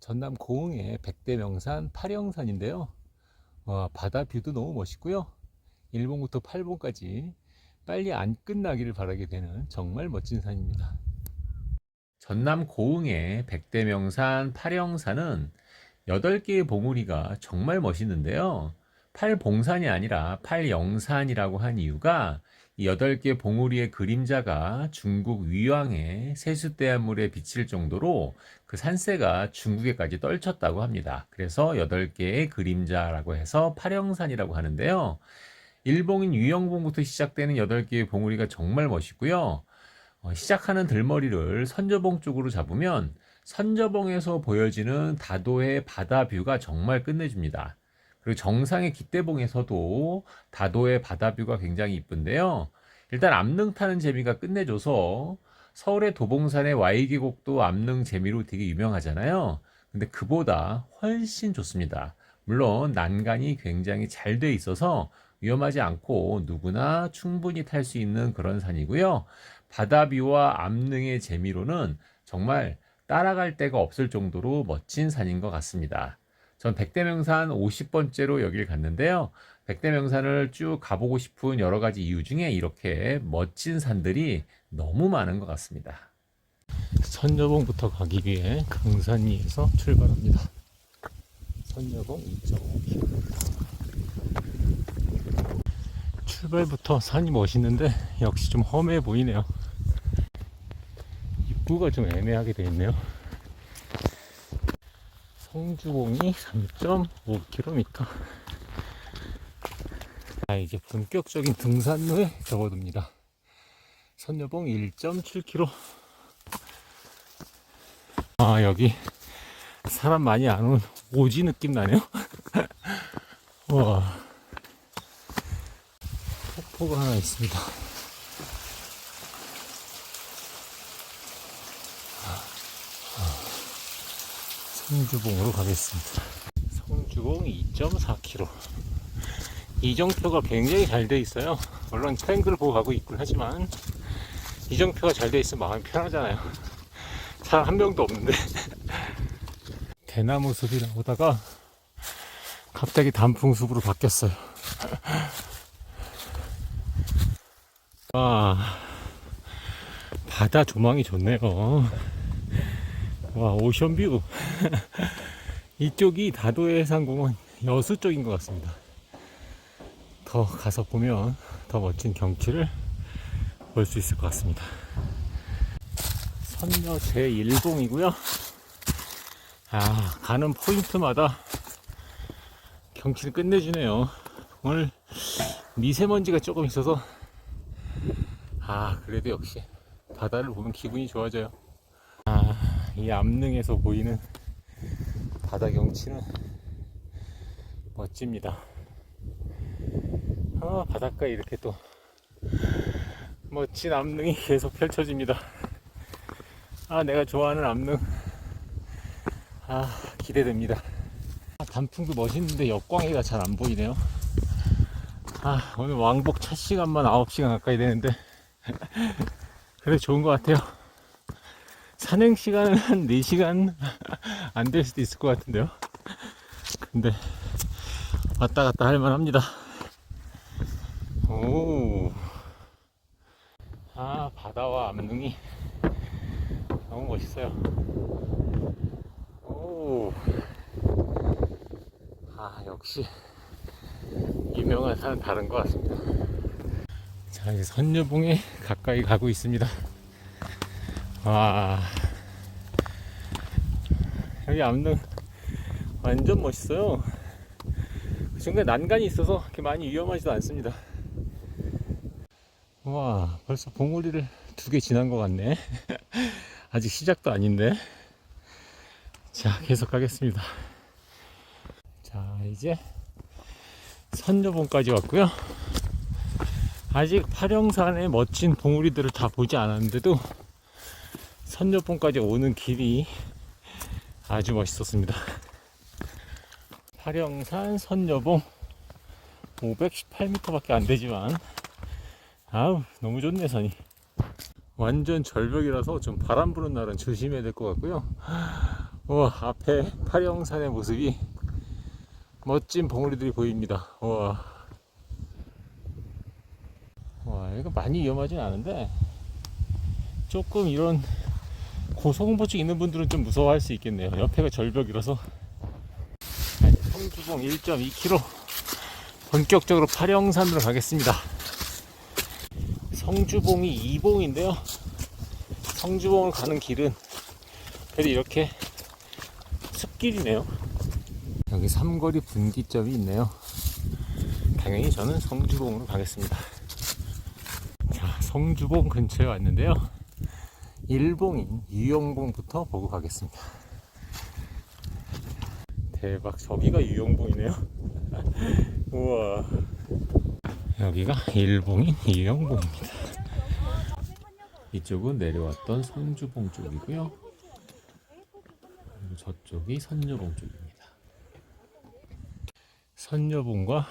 전남 고흥의 백대 명산 팔영산인데요. 와, 바다 뷰도 너무 멋있고요. 1봉부터 8봉까지 빨리 안 끝나기를 바라게 되는 정말 멋진 산입니다. 전남 고흥의 백대 명산 팔영산은 8개의 봉우리가 정말 멋있는데요. 팔봉산이 아니라 팔영산이라고 한 이유가 이 8개 봉우리의 그림자가 중국 위왕의 세수대한물에 비칠 정도로 그 산세가 중국에까지 떨쳤다고 합니다. 그래서 8개의 그림자라고 해서 팔영산이라고 하는데요. 일봉인 유영봉부터 시작되는 8개의 봉우리가 정말 멋있고요. 어, 시작하는 들머리를 선저봉 쪽으로 잡으면 선저봉에서 보여지는 다도의 바다 뷰가 정말 끝내줍니다. 그리고 정상의 기대봉에서도 다도의 바다 뷰가 굉장히 이쁜데요. 일단 암릉 타는 재미가 끝내줘서 서울의 도봉산의 Y계곡도 암릉 재미로 되게 유명하잖아요. 근데 그보다 훨씬 좋습니다. 물론 난간이 굉장히 잘 돼 있어서 위험하지 않고 누구나 충분히 탈 수 있는 그런 산이고요. 바다뷰와 암릉의 재미로는 정말 따라갈 데가 없을 정도로 멋진 산인 것 같습니다. 전 백대명산 50번째로 여길 갔는데요. 백대명산을 쭉 가보고 싶은 여러 가지 이유 중에 이렇게 멋진 산들이 너무 많은 것 같습니다. 선여봉부터 가기 위해 강산리에서 출발합니다. 선여봉 2.5km. 출발부터 산이 멋있는데 역시 좀 험해 보이네요. 입구가 좀 애매하게 되어 있네요. 성주봉이 3.5km. 자, 이제 본격적인 등산로에 접어듭니다. 선여봉 1.7km. 아, 여기 사람 많이 안 온 오지 느낌 나네요. 와. 폭포가 하나 있습니다. 성주봉으로 가겠습니다. 성주봉 2.4km. 이정표가 굉장히 잘 돼 있어요. 물론 트랭글 보고 가고 있긴 하지만 이정표가 잘 돼 있으면 마음이 편하잖아요. 사람 한 명도 없는데 대나무 숲이 나오다가 갑자기 단풍 숲으로 바뀌었어요. 와 바다 조망이 좋네요. 와 오션뷰 이쪽이 다도해 해상공원 여수 쪽인 것 같습니다. 더 가서 보면 더 멋진 경치를 볼 수 있을 것 같습니다. 선녀 제1봉이고요. 아, 가는 포인트마다 경치를 끝내주네요. 오늘 미세먼지가 조금 있어서 아, 그래도 역시 바다를 보면 기분이 좋아져요. 아, 이 암릉에서 보이는 바다 경치는 멋집니다. 아, 바닷가에 이렇게 또 멋진 암릉이 계속 펼쳐집니다. 아, 내가 좋아하는 암릉. 아, 기대됩니다. 아, 단풍도 멋있는데 역광이가 잘 안 보이네요. 아, 오늘 왕복 첫 시간만 9시간 가까이 되는데. 그래, 좋은 것 같아요. 산행 시간은 한 4시간 안 될 수도 있을 것 같은데요. 근데, 왔다 갔다 할 만 합니다. 오. 아, 바다와 암릉이 너무 멋있어요. 오. 아, 역시 유명한 산은 다른 것 같습니다. 자, 이제 선녀봉에 가까이 가고 있습니다. 와. 여기 암릉 완전 멋있어요. 그 중간에 난간이 있어서 그렇게 많이 위험하지도 않습니다. 와, 벌써 봉우리를 두 개 지난 것 같네. 아직 시작도 아닌데. 자, 계속 가겠습니다. 자, 이제 선녀봉까지 왔고요. 아직 팔영산의 멋진 봉우리들을 다 보지 않았는데도 선녀봉까지 오는 길이 아주 멋있었습니다. 팔영산 선녀봉 518m밖에 안 되지만 아우 너무 좋네 산이 완전 절벽이라서 좀 바람 부는 날은 조심해야 될 것 같고요 우와, 앞에 파령산의 모습이 멋진 봉우리들이 보입니다. 우와. 와, 이거 많이 위험하진 않은데 조금 이런 고소공포증 있는 분들은 좀 무서워할 수 있겠네요. 옆에가 절벽이라서. 성주봉 1.2km 본격적으로 파령산으로 가겠습니다. 성주봉이 2봉인데요. 성주봉을 가는 길은 그래도 이렇게 숲길이네요. 여기 삼거리 분기점이 있네요. 당연히 저는 성주봉으로 가겠습니다. 자, 성주봉 근처에 왔는데요. 일봉인 유영봉부터 보고 가겠습니다. 대박, 저기가 유영봉이네요. 우와. 여기가 일봉인 유영봉입니다. 이쪽은 내려왔던 성주봉 쪽이고요. 그리고 저쪽이 선녀봉 쪽입니다. 선녀봉과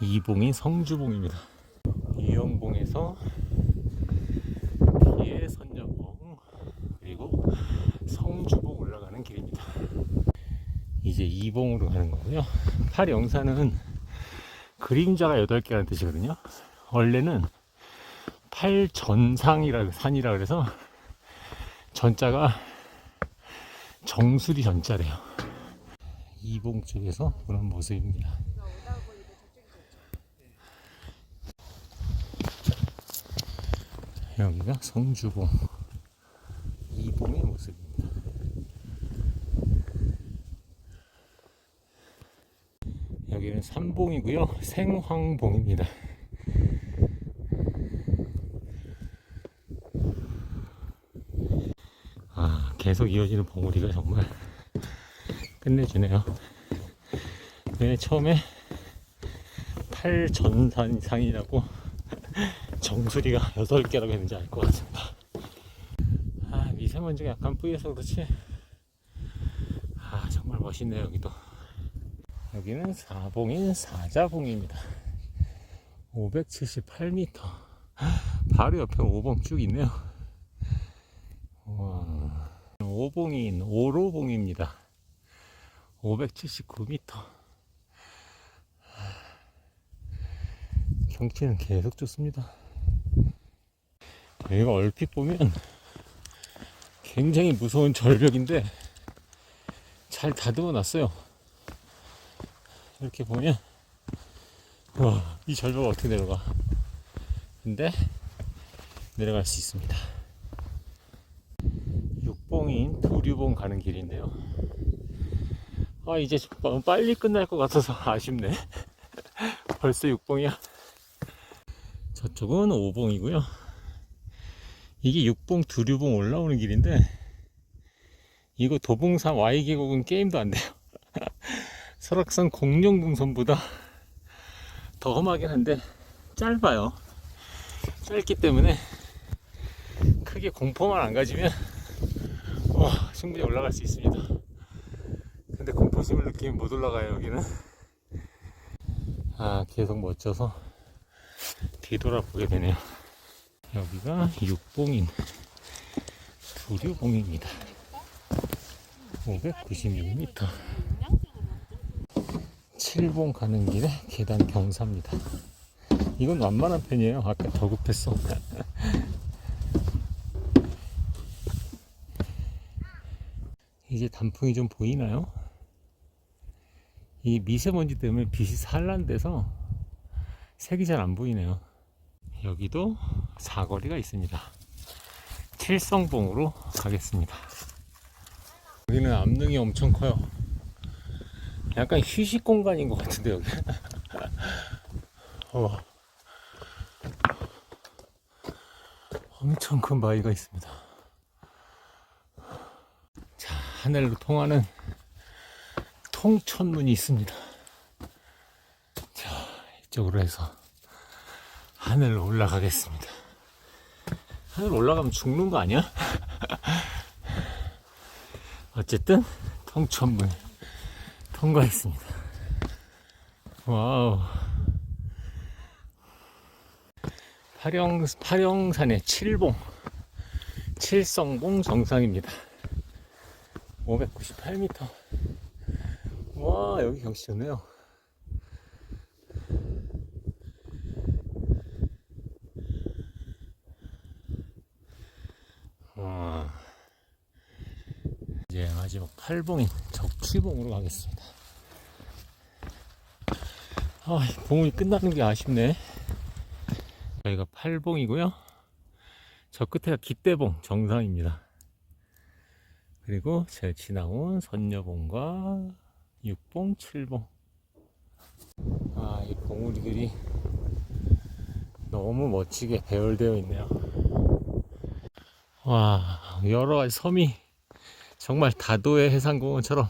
이봉인 성주봉입니다. 유영봉에서 이봉으로 가는 거고요. 8영사는 그림자가 8개라는 뜻이거든요. 원래는 8전상이라 산이라 그래서 전자가 정수리 전자래요. 이봉 쪽에서 그런 모습입니다. 여기가 성주봉 이봉의 모습입니다. 여기는 삼봉이고요. 생황봉입니다. 아, 계속 이어지는 봉우리가 정말 끝내주네요. 왜 처음에 팔전산상이라고 정수리가 8개라고 했는지 알 것 같습니다. 아, 미세먼지가 약간 뿌여서 그렇지. 아, 정말 멋있네요, 여기도. 여기는 사봉인 사자봉입니다. 578m. 바로 옆에 오봉 쭉 있네요. 와, 오봉인 오로봉입니다. 579m. 경치는 계속 좋습니다. 여기가 얼핏 보면 굉장히 무서운 절벽인데 잘 다듬어 놨어요. 이렇게 보면 와, 이 절벽 어떻게 내려가? 근데 내려갈 수 있습니다. 육봉인 두류봉 가는 길인데요. 아 이제 빨리 끝날 것 같아서 아쉽네. 벌써 육봉이야. 저쪽은 오봉이고요. 이게 육봉 두류봉 올라오는 길인데 이거 도봉산 Y계곡은 게임도 안 돼요. 설악산 공룡동선보다 더 험하긴 한데 짧아요. 짧기 때문에 크게 공포만 안 가지면 와, 충분히 올라갈 수 있습니다. 근데 공포심을 느끼면 못 올라가요 여기는. 아 계속 멋져서 뒤돌아보게 되네요. 여기가 육봉인 두류봉입니다. 596m. 7봉 가는 길에 계단 경사입니다. 이건 완만한 편이에요. 아까 더 급했어. 이제 단풍이 좀 보이나요? 이 미세먼지 때문에 빛이 산란돼서 색이 잘 안 보이네요. 여기도 사거리가 있습니다. 칠성봉으로 가겠습니다. 여기는 암릉이 엄청 커요. 약간 휴식 공간인 것 같은데 여기. 어. 엄청 큰 바위가 있습니다. 자, 하늘로 통하는 통천문이 있습니다. 자, 이쪽으로 해서 하늘로 올라가겠습니다. 하늘 올라가면 죽는 거 아니야? 어쨌든 통천문 통과했습니다. 와우. 파령, 파령산의 칠봉, 칠성봉 정상입니다. 598m. 와, 여기 경치 좋네요. 와. 이제 마지막 팔봉인 적취봉으로 가겠습니다. 아, 봉이 끝나는 게 아쉽네. 여기가 팔봉이고요. 저 끝에가 기대봉 정상입니다. 그리고 제일 지나온 선녀봉과 육봉, 칠봉. 아, 이 봉우리들이 너무 멋지게 배열되어 있네요. 와, 여러 가지 섬이 정말 다도해 해상공원처럼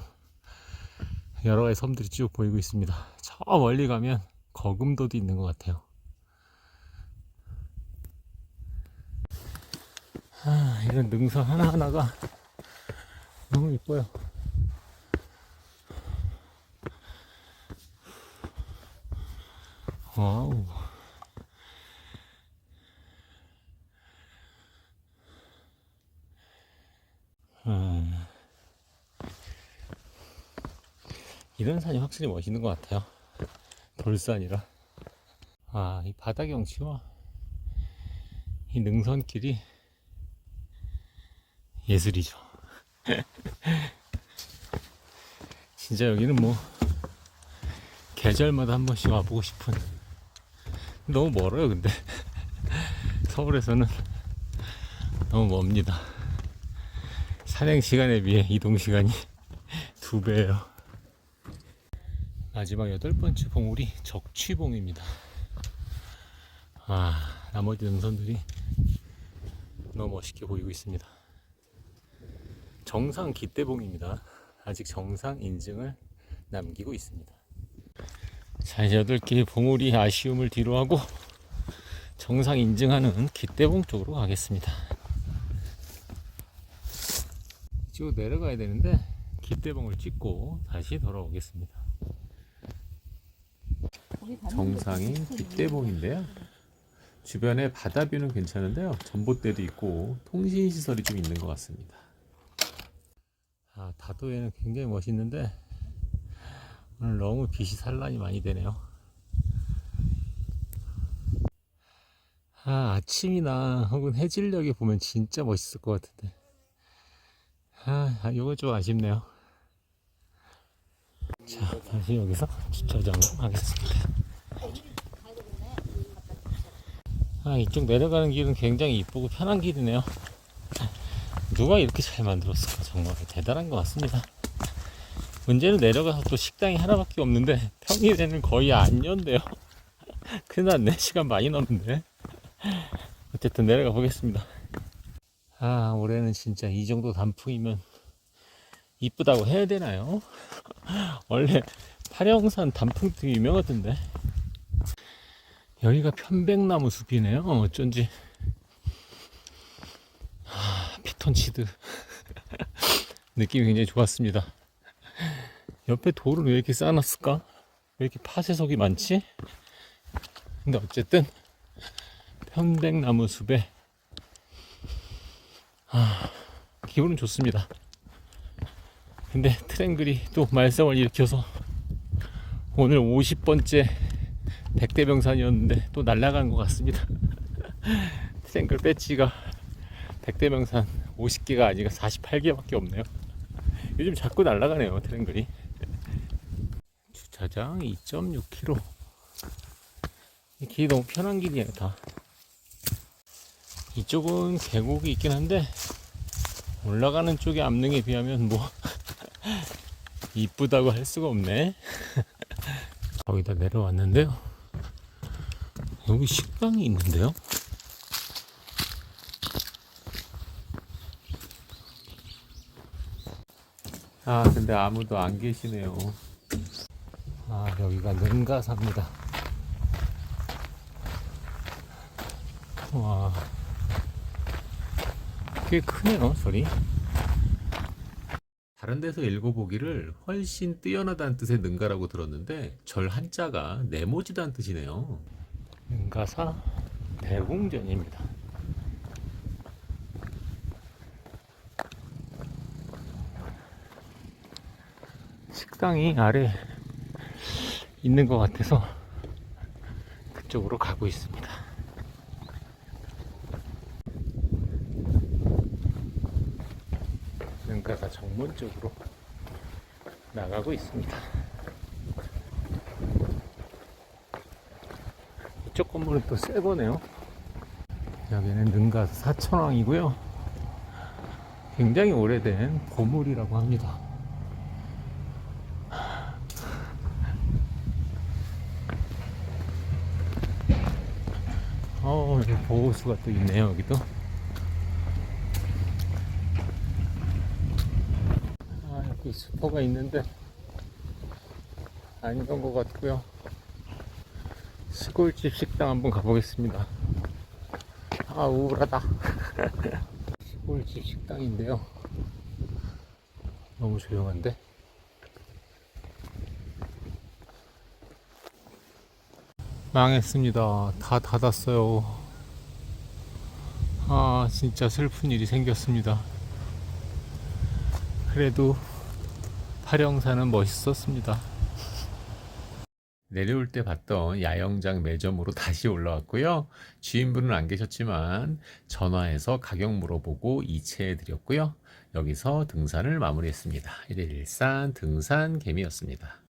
여러 가지 섬들이 쭉 보이고 있습니다. 저 멀리 가면 거금도도 있는 것 같아요. 아, 이런 능선 하나하나가 너무 이뻐요. 와우. 음. 이런 산이 확실히 멋있는 것 같아요. 돌산이라. 아, 이 바다 경치와 이 능선길이 예술이죠. 진짜 여기는 뭐 계절마다 한 번씩 와보고 싶은 너무 멀어요 근데 서울에서는 너무 멉니다 산행 시간에 비해 이동 시간이 두 배예요 마지막 여덟 번째 봉우리 적취봉입니다 아 나머지 능선들이 너무 멋있게 보이고 있습니다 정상 기대봉입니다. 아직 정상 인증을 남기고 있습니다. 자, 이제 8개의 봉우리 아쉬움을 뒤로 하고 정상 인증하는 기대봉 쪽으로 가겠습니다. 이쪽으로 내려가야 되는데 기대봉을 찍고 다시 돌아오겠습니다. 정상인 기대봉인데요. 주변에 바다뷰는 괜찮은데요. 전봇대도 있고 통신시설이 좀 있는 것 같습니다. 아, 다도에는 굉장히 멋있는데 오늘 너무 빛이 산란이 많이 되네요. 아, 아침이나 혹은 해질녘에 보면 진짜 멋있을 것 같은데. 아, 아, 이거 좀 아쉽네요. 자, 다시 여기서 주차장을 하겠습니다. 아, 이쪽 내려가는 길은 굉장히 이쁘고 편한 길이네요. 누가 이렇게 잘 만들었을까 정말 대단한 것 같습니다. 문제는 내려가서 또 식당이 하나밖에 없는데 평일에는 거의 안 연대요. 큰일 났네 시간 많이 넘는데 어쨌든 내려가 보겠습니다. 아 올해는 진짜 이 정도 단풍이면 이쁘다고 해야 되나요? 원래 파령산 단풍도 유명하던데 여기가 편백나무 숲이네요 어쩐지 피톤치드 느낌이 굉장히 좋았습니다. 옆에 돌을 왜 이렇게 쌓아놨을까? 왜 이렇게 파쇄석이 많지? 근데 어쨌든 편백나무 숲에 아, 기분은 좋습니다. 근데 트랭글이 또 말썽을 일으켜서 오늘 50번째 백대병산이었는데 또 날아간 것 같습니다. 트랭글 배지가 백대명산 50개가 아니라 48개밖에 없네요. 요즘 자꾸 날아가네요, 트랭글이. 주차장 2.6km. 이 길이 너무 편한 길이에요, 다. 이쪽은 계곡이 있긴 한데, 올라가는 쪽의 암릉에 비하면 뭐, 이쁘다고 할 수가 없네. 거기다 내려왔는데요. 여기 식당이 있는데요. 아 근데 아무도 안 계시네요 아 여기가 능가사입니다 와 꽤 크네요 소리 다른 데서 읽어보기를 훨씬 뛰어나다는 뜻의 능가라고 들었는데 절 한자가 네모지다는 뜻이네요 능가사 대궁전입니다 식당이 아래 있는 것 같아서 그쪽으로 가고 있습니다. 능가가 정문 쪽으로 나가고 있습니다. 이쪽 건물은 또 새 거네요. 여기는 능가 사천왕이고요. 굉장히 오래된 고물이라고 합니다. 어, 보호수가 또 있네요, 여기도. 아, 슈퍼가 있는데, 아니던 것 같고요. 시골집 식당 한번 가보겠습니다. 아, 우울하다. 시골집 식당인데요. 너무 조용한데? 망했습니다. 다 닫았어요. 아, 진짜 슬픈 일이 생겼습니다. 그래도 파령산은 멋있었습니다. 내려올 때 봤던 야영장 매점으로 다시 올라왔고요. 주인분은 안 계셨지만 전화해서 가격 물어보고 이체해 드렸고요. 여기서 등산을 마무리했습니다. 1일 일산 등산 개미였습니다.